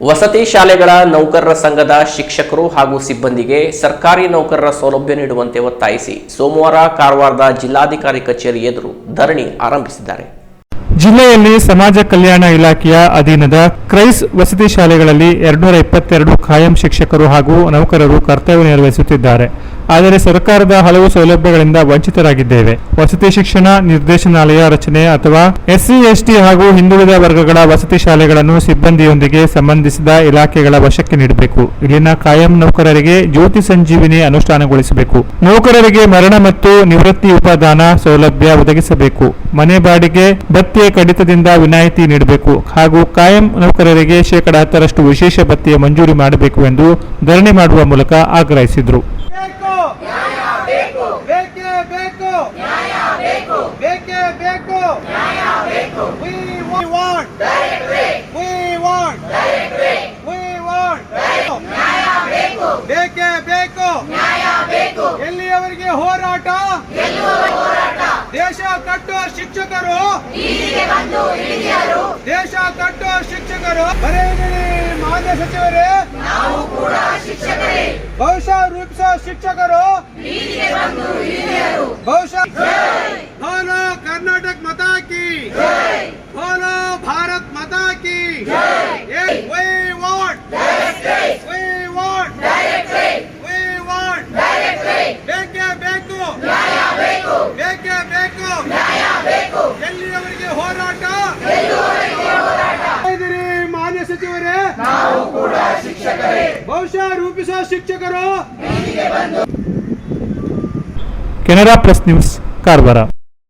ವಸತಿ ಶಾಲೆಗಳ ನೌಕರರ ಸಂಘದ ಶಿಕ್ಷಕರು ಹಾಗೂ ಸಿಬ್ಬಂದಿಗೆ ಸರ್ಕಾರಿ ನೌಕರರ ಸೌಲಭ್ಯ ನೀಡುವಂತೆ ಒತ್ತಾಯಿಸಿ ಸೋಮವಾರ ಕಾರವಾರದ ಜಿಲ್ಲಾಧಿಕಾರಿ ಕಚೇರಿ ಎದುರು ಧರಣಿ ಆರಂಭಿಸಿದ್ದಾರೆ. ಜಿಲ್ಲೆಯಲ್ಲಿ ಸಮಾಜ ಕಲ್ಯಾಣ ಇಲಾಖೆಯ ಅಧೀನದ ಕ್ರೈಸ್ ವಸತಿ ಶಾಲೆಗಳಲ್ಲಿ ಎರಡ್ನೂರ ಇಪ್ಪತ್ತೆರಡು ಖಾಯಂ ಶಿಕ್ಷಕರು ಹಾಗೂ ನೌಕರರು ಕರ್ತವ್ಯ ನಿರ್ವಹಿಸುತ್ತಿದ್ದಾರೆ. ಆದರೆ ಸರ್ಕಾರದ ಹಲವು ಸೌಲಭ್ಯಗಳಿಂದ ವಂಚಿತರಾಗಿದ್ದೇವೆ. ವಸತಿ ಶಿಕ್ಷಣ, ನಿರ್ದೇಶನಾಲಯ ರಚನೆ ಅಥವಾ ಎಸ್ಸಿ, ಎಸ್ಟಿ ಹಾಗೂ ಹಿಂದುಳಿದ ವರ್ಗಗಳ ವಸತಿ ಶಾಲೆಗಳನ್ನು ಸಿಬ್ಬಂದಿಯೊಂದಿಗೆ ಸಂಬಂಧಿಸಿದ ಇಲಾಖೆಗಳ ವಶಕ್ಕೆ ನೀಡಬೇಕು. ಇಲ್ಲಿನ ಕಾಯಂ ನೌಕರರಿಗೆ ಜ್ಯೋತಿ ಸಂಜೀವಿನಿ ಅನುಷ್ಠಾನಗೊಳಿಸಬೇಕು. ನೌಕರರಿಗೆ ಮರಣ ಮತ್ತು ನಿವೃತ್ತಿ ಉಪದಾನ ಸೌಲಭ್ಯ ಒದಗಿಸಬೇಕು. ಮನೆ ಬಾಡಿಗೆ, ಭತ್ಯೆ ಕಡಿತದಿಂದ ವಿನಾಯಿತಿ ನೀಡಬೇಕು ಹಾಗೂ ಕಾಯಂ ನೌಕರರಿಗೆ ಶೇಕಡ ಹತ್ತರಷ್ಟು ವಿಶೇಷ ಭತ್ಯೆ ಮಂಜೂರಿ ಮಾಡಬೇಕು ಎಂದು ಧರಣಿ ಮಾಡುವ ಮೂಲಕ ಆಗ್ರಹಿಸಿದರು. ಬೇಕು ಬೇಕೇ. ಬೇಕು ಬೇಕೇ. ಬೇಕು We want. We want. We want. ಬೇಕೇ ಬೇಕು. ಎಲ್ಲಿಯವರಿಗೆ ಹೋರಾಟ? ದೇಶ ಕಟ್ಟುವ ಶಿಕ್ಷಕರು? ದೇಶ ಕಟ್ಟುವ ಶಿಕ್ಷಕರು? ಬರೆಯಿರಿ ಮಾನ್ಯ ಸಚಿವರೇ. ನಾವು ಕೂಡ ಶಿಕ್ಷಕರು. शिक्षक बहुश बोलो कर्नाटक मत की। बोलो भारत मता की। मान्य सचिव बहुश रूप शिक्षक ಕೆನರಾ ಪ್ಲಸ್ ನ್ಯೂಸ್ ಕಾರವಾರ